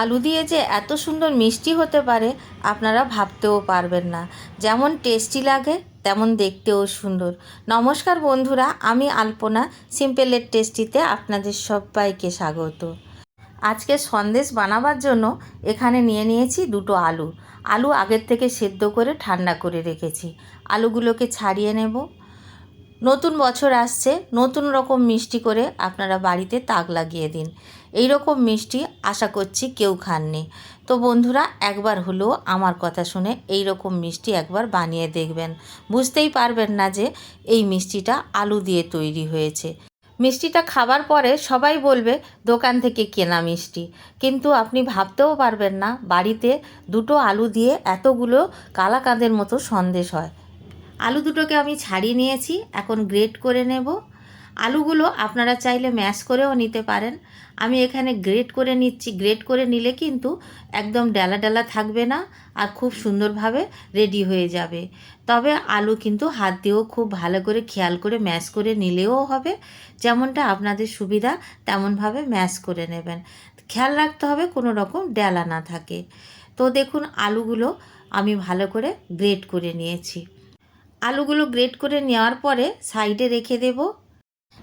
আলু দিয়ে যে এত সুন্দর মিষ্টি হতে পারে, আপনারা ভাবতেও পারবেন না। যেমন টেস্টি লাগে, তেমন দেখতেও সুন্দর। নমস্কার বন্ধুরা, আমি আলপনা সিম্পলের টেস্টিতে আপনাদের সবাইকে স্বাগত। আজকে সন্দেশ বানাবার জন্য এখানে নিয়ে নিয়েছি দুটো আলু। আলু আগের থেকে সেদ্ধ করে ঠান্ডা করে রেখেছি। আলুগুলোকে ছাড়িয়ে নেব। নতুন বছর আসছে, নতুন রকম মিষ্টি করে আপনারা বাড়িতে তাক লাগিয়ে দিন। এই রকম মিষ্টি আশা করছি কেউ খাননি। তো বন্ধুরা, একবার হলেও আমার কথা শুনে এই রকম মিষ্টি একবার বানিয়ে দেখবেন। বুঝতেই পারবেন না যে এই মিষ্টিটা আলু দিয়ে তৈরি হয়েছে। মিষ্টিটা খাবার পরে সবাই বলবে, দোকান থেকে কেনা মিষ্টি। কিন্তু আপনি ভাবতেও পারবেন না, বাড়িতে দুটো আলু দিয়ে এতগুলো কালাকাঁদের মতো সন্দেশ হয়। আলু দুটোকে আমি ছাড়িয়ে নিয়েছি, এখন গ্রেট করে নেব। আলুগুলো আপনারা চাইলে ম্যাশ করেও নিতে পারেন। আমি এখানে গ্রেট করে নিচ্ছি গ্রেট করে নিলে কিন্তু একদম ডালা ডালা থাকবে না আর খুব সুন্দরভাবে রেডি হয়ে যাবে। তবে আলু কিন্তু হাত দিয়েও খুব ভালো করে খেয়াল করে ম্যাশ করে নিলেও হবে। যেমনটা আপনাদের সুবিধা, তেমনভাবে ম্যাশ করে নেবেন। খেয়াল রাখতে হবে কোনো রকম ডালা না থাকে। তো দেখুন, আলুগুলো আমি ভালো করে গ্রেট করে নিয়েছি। আলুগুলো গ্রেট করে নেওয়ার পরে সাইডে রেখে দেব।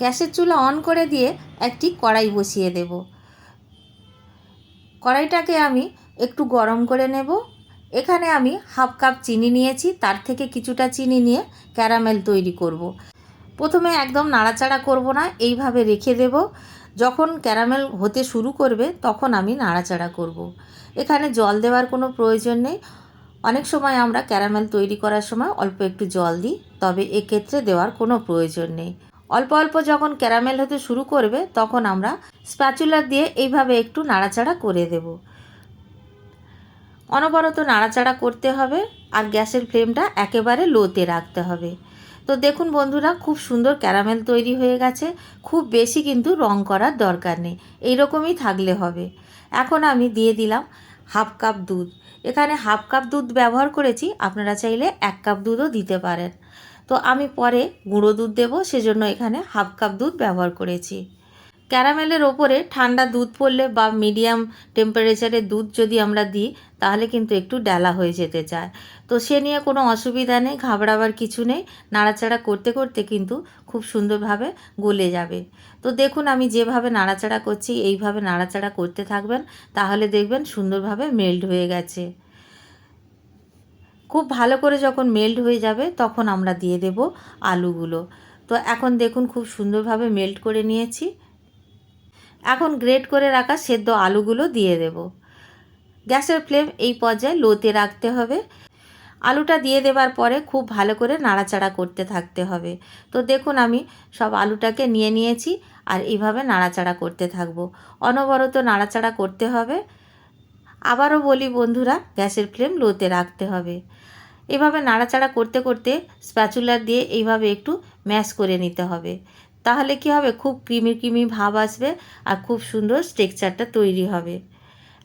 গ্যাসের চুলা অন করে দিয়ে একটি কড়াই বসিয়ে দেব। কড়াইটাকে আমি একটু গরম করে নেব। এখানে আমি হাফ কাপ চিনি নিয়েছি, তার থেকে কিছুটা চিনি নিয়ে ক্যারামেল তৈরি করব। প্রথমে একদম নাড়াচাড়া করব না, এইভাবে রেখে দেব। যখন ক্যারামেল হতে শুরু করবে, তখন আমি নাড়াচাড়া করব। এখানে জল দেওয়ার কোনো প্রয়োজন নেই। অনেক সময় আমরা ক্যারামেল তৈরি করার সময় অল্প একটু জল দিই, তবে এক্ষেত্রে দেওয়ার কোনো প্রয়োজন নেই। অল্প অল্প যখন ক্যারামেল হতে শুরু করবে, তখন আমরা স্প্যাচুলার দিয়ে এইভাবে একটু নাড়াচাড়া করে দেব। অনবরত নাড়াচাড়া করতে হবে আর গ্যাসের ফ্লেমটা একেবারে লোতে রাখতে হবে। তো দেখুন বন্ধুরা, খুব সুন্দর ক্যারামেল তৈরি হয়ে গেছে। খুব বেশি কিন্তু রং করার দরকার নেই, এইরকমই থাকলে হবে। এখন আমি দিয়ে দিলাম হাফ কাপ দুধ। এখানে হাফ কাপ দুধ ব্যবহার করেছি, আপনারা চাইলে এক কাপ দুধও দিতে পারেন। তো আমি পরে গুঁড়ো দুধ দেবো, সেজন্য এখানে হাফ কাপ দুধ ব্যবহার করেছি। ক্যারামেলের ওপরে ঠান্ডা দুধ পড়লে বা মিডিয়াম টেম্পারেচারে দুধ যদি আমরা দিই, তাহলে কিন্তু একটু ডালা হয়ে যেতে চায়। তো সে নিয়ে কোনো অসুবিধা নেই, ঘাবড়াবার কিছু নেই। নাড়াচাড়া করতে করতে কিন্তু খুব সুন্দরভাবে গলে যাবে। তো দেখুন, আমি যেভাবে নাড়াচাড়া করছি, এইভাবে নাড়াচাড়া করতে থাকবেন, তাহলে দেখবেন সুন্দরভাবে মেল্ট হয়ে গেছে। খুব ভালো করে যখন মেল্ট হয়ে যাবে, তখন আমরা দিয়ে দেব আলুগুলো। তো এখন দেখুন, খুব সুন্দরভাবে মেল্ট করে নিয়েছি। এখন গ্রেট করে রাখা সেদ্ধ আলুগুলো দিয়ে দেব। গ্যাসের ফ্লেম এই পর্যায়ে লোতে রাখতে হবে। আলুটা দিয়ে দেবার পরে খুব ভালো করে নাড়াচাড়া করতে থাকতে হবে। তো দেখুন আমি সব আলুটাকে নিয়ে নিয়েছি আর এইভাবে নাড়াচাড়া করতে থাকব। অনবরত নাড়াচাড়া করতে হবে। আবারও বলি বন্ধুরা, গ্যাসের ফ্লেম লোতে রাখতে হবে। এভাবে নাড়াচাড়া করতে করতে স্প্যাচুলার দিয়ে এইভাবে একটু ম্যাশ করে নিতে হবে। তাহলে কি হবে? খুব ক্রিমি ক্রিমি ভাব আসবে আর খুব সুন্দর স্ট্রেকচারটা তৈরি হবে।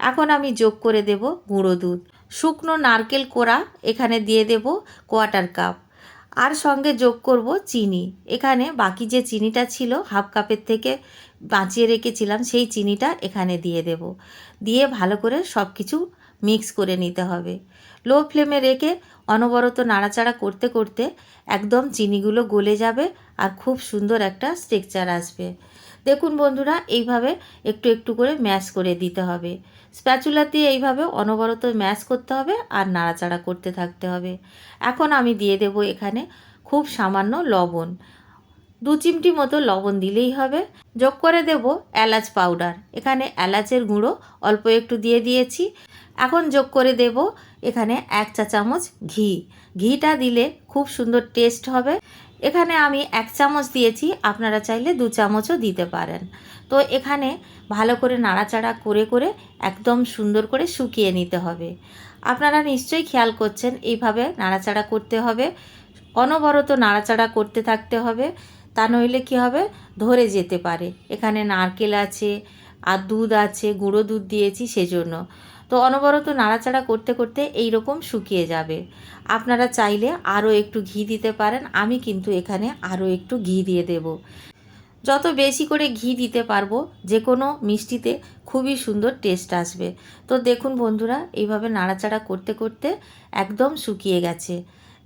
এখন আমি যোগ করে দেব গুঁড়ো দুধ। শুকনো নারকেল কোড়া এখানে দিয়ে দেব কোয়াটার কাপ। আর সঙ্গে যোগ করব চিনি। এখানে বাকি যে চিনিটা ছিল হাফ কাপের থেকে বাঁচিয়ে রেখেছিলাম, সেই চিনিটা এখানে দিয়ে দেব। দিয়ে ভালো করে সব কিছু মিক্স করে নিতে হবে। লো ফ্লেমে রেখে অনবরত নাড়াচাড়া করতে করতে একদম চিনিগুলো গলে যাবে আর খুব সুন্দর একটা স্ট্রেকচার আসবে। দেখুন বন্ধুরা, এইভাবে একটু একটু করে ম্যাশ করে দিতে হবে। স্প্যাচুলা দিয়ে এইভাবে অনবরত ম্যাশ করতে হবে আর নাড়াচাড়া করতে থাকতে হবে। এখন আমি দিয়ে দেব এখানে খুব সামান্য লবণ। দু চিমটি মতো লবণ দিলেই হবে। যোগ করে দেব এলাচ পাউডার এখানে এলাচের গুঁড়ো অল্প একটু দিয়ে দিয়েছি। এখন যোগ করে দেব এখানে এক চা চামচ ঘি। ঘিটা দিলে খুব সুন্দর টেস্ট হবে। এখানে আমি এক চামচ দিয়েছি, আপনারা চাইলে দু চামচও দিতে পারেন। তো এখানে ভালো করে নাড়াচাড়া করে করে একদম সুন্দর করে শুকিয়ে নিতে হবে। আপনারা নিশ্চয়ই খেয়াল করছেন, এইভাবে নাড়াচাড়া করতে হবে। অনবরত নাড়াচাড়া করতে থাকতে হবে। তা নইলে কী হবে? ধরে যেতে পারে। এখানে নারকেল আছে, আর দুধ আছে, গুঁড়ো দুধ দিয়েছি সেজন্য। তো অনবরত নাড়াচাড়া করতে করতে এই রকম শুকিয়ে যাবে। আপনারা চাইলে আরও একটু ঘি দিতে পারেন, আমি কিন্তু এখানে আরও একটু ঘি দিয়ে দেব। যত বেশি করে ঘি দিতে পারব, যে কোনো মিষ্টিতে খুবই সুন্দর টেস্ট আসবে। তো দেখুন বন্ধুরা, এইভাবে নাড়াচাড়া করতে করতে একদম শুকিয়ে গেছে।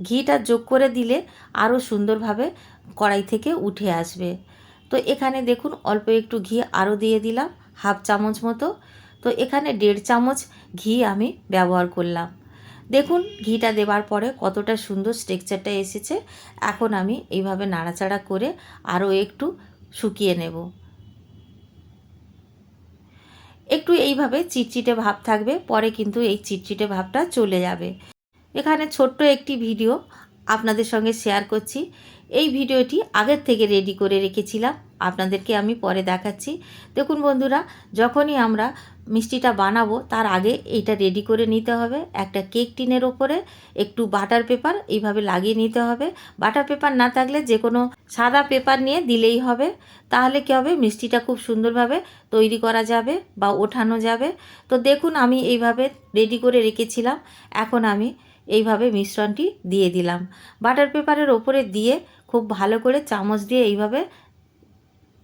ঘিটা যোগ করে দিলে আরও সুন্দরভাবে কড়াই থেকে উঠে আসবে। তো এখানে দেখুন অল্প একটু ঘি আরও দিয়ে দিলাম, হাফ চামচ মতো। তো এখানে দেড় চামচ ঘি আমি ব্যবহার করলাম। দেখুন ঘিটা দেওয়ার পরে কতটা সুন্দর স্ট্রেকচারটা এসেছে। এখন আমি এইভাবে নাড়াচাড়া করে আরও একটু শুকিয়ে নেব। একটু এইভাবে চিটচিটে ভাব থাকবে, পরে কিন্তু এই চিটচিটে ভাবটা চলে যাবে। এখানে ছোট্ট একটি ভিডিও আপনাদের সঙ্গে শেয়ার করছি। এই ভিডিওটি আগের থেকে রেডি করে রেখেছিলাম। আপনাদেরকে আমি পরে দেখাচ্ছি। দেখুন বন্ধুরা, যখনই আমরা মিষ্টিটা বানাবো, তার আগে এইটা রেডি করে নিতে হবে। একটা কেক টিনের ওপরে একটু বাটার পেপার এইভাবে লাগিয়ে নিতে হবে। বাটার পেপার না থাকলে যে কোনো সাদা পেপার নিয়ে দিলেই হবে। তাহলে কী হবে? মিষ্টিটা খুব সুন্দরভাবে তৈরি করা যাবে বা ওঠানো যাবে। তো দেখুন, আমি এইভাবে রেডি করে রেখেছিলাম। এখন আমি এইভাবে মিশ্রণটি দিয়ে দিলাম। বাটার পেপারের ওপরে দিয়ে খুব ভালো করে চামচ দিয়ে এইভাবে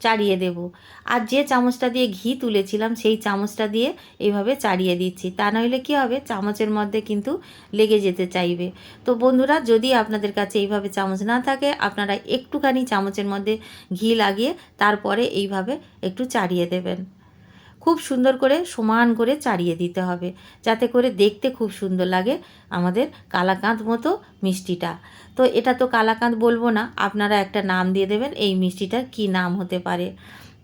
চাড়িয়ে দেব। আর যে চামচটা দিয়ে ঘি তুলেছিলাম, সেই চামচটা দিয়ে এইভাবে চাড়িয়ে দিচ্ছি। তা নইলে কী হবে? চামচের মধ্যে কিন্তু লেগে যেতে চাইবে। তো বন্ধুরা, যদি আপনাদের কাছে এইভাবে চামচ না থাকে, আপনারা একটুখানি চামচের মধ্যে ঘি লাগিয়ে তারপরে এইভাবে একটু চাড়িয়ে দেবেন। খুব সুন্দর করে সমান করে চাড়িয়ে দিতে হবে। যাতে করে দেখতে খুব সুন্দর লাগে আমাদের কালাকাঁদ মতো মিষ্টিটা। তো এটা তো কালাকাঁদ বলব না, আপনারা একটা নাম দিয়ে দেবেন এই মিষ্টিটার কি নাম হতে পারে।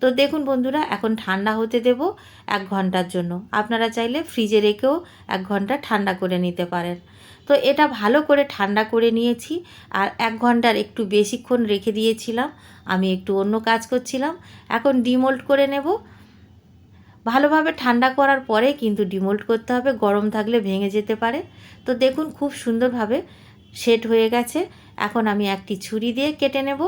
তো দেখুন বন্ধুরা, এখন ঠান্ডা হতে দেব এক ঘণ্টার জন্য। আপনারা চাইলে ফ্রিজে রেখেও এক ঘণ্টা ঠান্ডা করে নিতে পারেন। তো এটা ভালো করে ঠান্ডা করে নিয়েছি আর এক ঘণ্টার একটু বেশিক্ষণ রেখে দিয়েছিলাম। আমি একটু অন্য কাজ করছিলাম। এখন ডিমোল্ড করে নেব। ভালোভাবে ঠান্ডা করার পরে কিন্তু ডিমোল্ড করতে হবে, গরম থাকলে ভেঙে যেতে পারে। তো দেখুন খুব সুন্দরভাবে সেট হয়ে গেছে। এখন আমি একটি ছুরি দিয়ে কেটে নেব।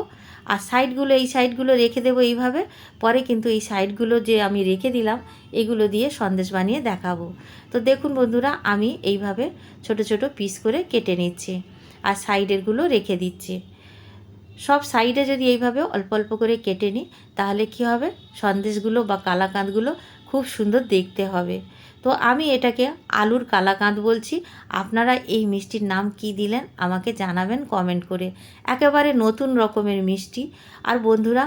আর সাইডগুলো, এই সাইডগুলো রেখে দেবো এইভাবে। পরে কিন্তু এই সাইডগুলো যে আমি রেখে দিলাম, এগুলো দিয়ে সন্দেশ বানিয়ে দেখাবো। তো দেখুন বন্ধুরা, আমি এইভাবে ছোট ছোট পিস করে কেটে নিচ্ছি আর সাইডেরগুলো রেখে দিচ্ছি। সব সাইডে যদি এইভাবে অল্প অল্প করে কেটে নিই, তাহলে কি হবে? সন্দেশগুলো বা কালাকাঁদগুলো খুব সুন্দর দেখতে হবে। তো আমি এটাকে আলুর কালাকাঁদ বলছি। আপনারা এই মিষ্টির নাম কি দিলেন আমাকে জানাবেন কমেন্ট করে। একেবারে নতুন রকমের মিষ্টি। আর বন্ধুরা,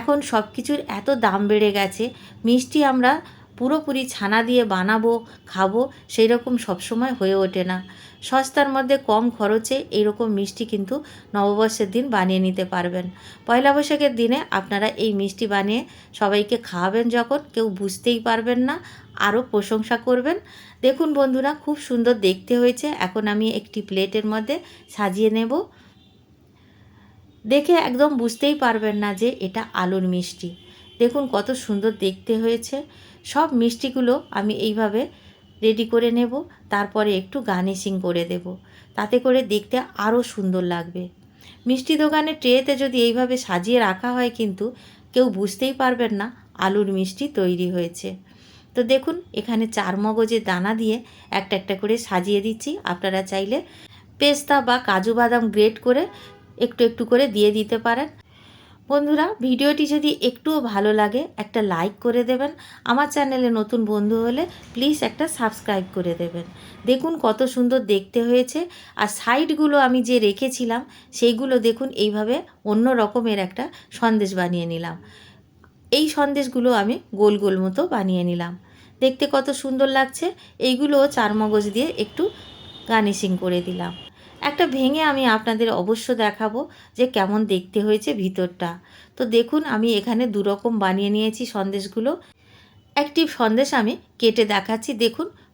এখন সব কিছুর এত দাম বেড়ে গেছে। মিষ্টি আমরা পুরোপুরি ছানা দিয়ে বানাবো, খাব সেই রকম সবসময় হয়ে ওঠে না। সস্তার মধ্যে কম খরচে এইরকম মিষ্টি কিন্তু নববর্ষের দিন বানিয়ে নিতে পারবেন। পয়লা বৈশাখের দিনে আপনারা এই মিষ্টি বানিয়ে সবাইকে খাওয়াবেন যখন, কেউ বুঝতেই পারবেন না, আরও প্রশংসা করবেন। দেখুন বন্ধুরা, খুব সুন্দর দেখতে হয়েছে। এখন আমি একটি প্লেটের মধ্যে সাজিয়ে নেব। দেখে একদম বুঝতেই পারবেন না যে এটা আলুর মিষ্টি। দেখুন কত সুন্দর দেখতে হয়েছে। সব মিষ্টিগুলো আমি এইভাবে রেডি করে নেব, তারপরে একটু গার্নিশিং করে দেব। তাতে করে দেখতে আরও সুন্দর লাগবে। মিষ্টি দোকানে ট্রেতে যদি এইভাবে সাজিয়ে রাখা হয় কিন্তু কেউ বুঝতেই পারবেন না আলুর মিষ্টি তৈরি হয়েছে। তো দেখুন, এখানে চার মগজের দানা দিয়ে একটা একটা করে সাজিয়ে দিচ্ছি। আপনারা চাইলে পেস্তা বা কাজু বাদাম গ্রেট করে একটু একটু করে দিয়ে দিতে পারেন। বন্ধুরা, ভিডিওটি যদি একটুও ভালো লাগে, একটা লাইক করে দেবেন। আমার চ্যানেলে নতুন বন্ধু হলে প্লিজ একটা সাবস্ক্রাইব করে দেবেন। দেখুন কত সুন্দর দেখতে হয়েছে। আর সাইডগুলো আমি যে রেখেছিলাম, সেইগুলো দেখুন এইভাবে অন্য রকমের একটা সন্দেশ বানিয়ে নিলাম। এই সন্দেশগুলো আমি গোল গোল মতো বানিয়ে নিলাম। দেখতে কত সুন্দর লাগছে। এইগুলো চার মগজ দিয়ে একটু গার্নিশিং করে দিলাম। একটা ভেঙে আমি আপনাদের অবশ্য দেখাবো যে কেমন দেখতে হয়েছে ভিতরটা। তো দেখুন, আমি এখানে দুরকম বানিয়ে নিয়েছি সন্দেশগুলো। একটি সন্দেশ আমি কেটে দেখাচ্ছি। দেখুন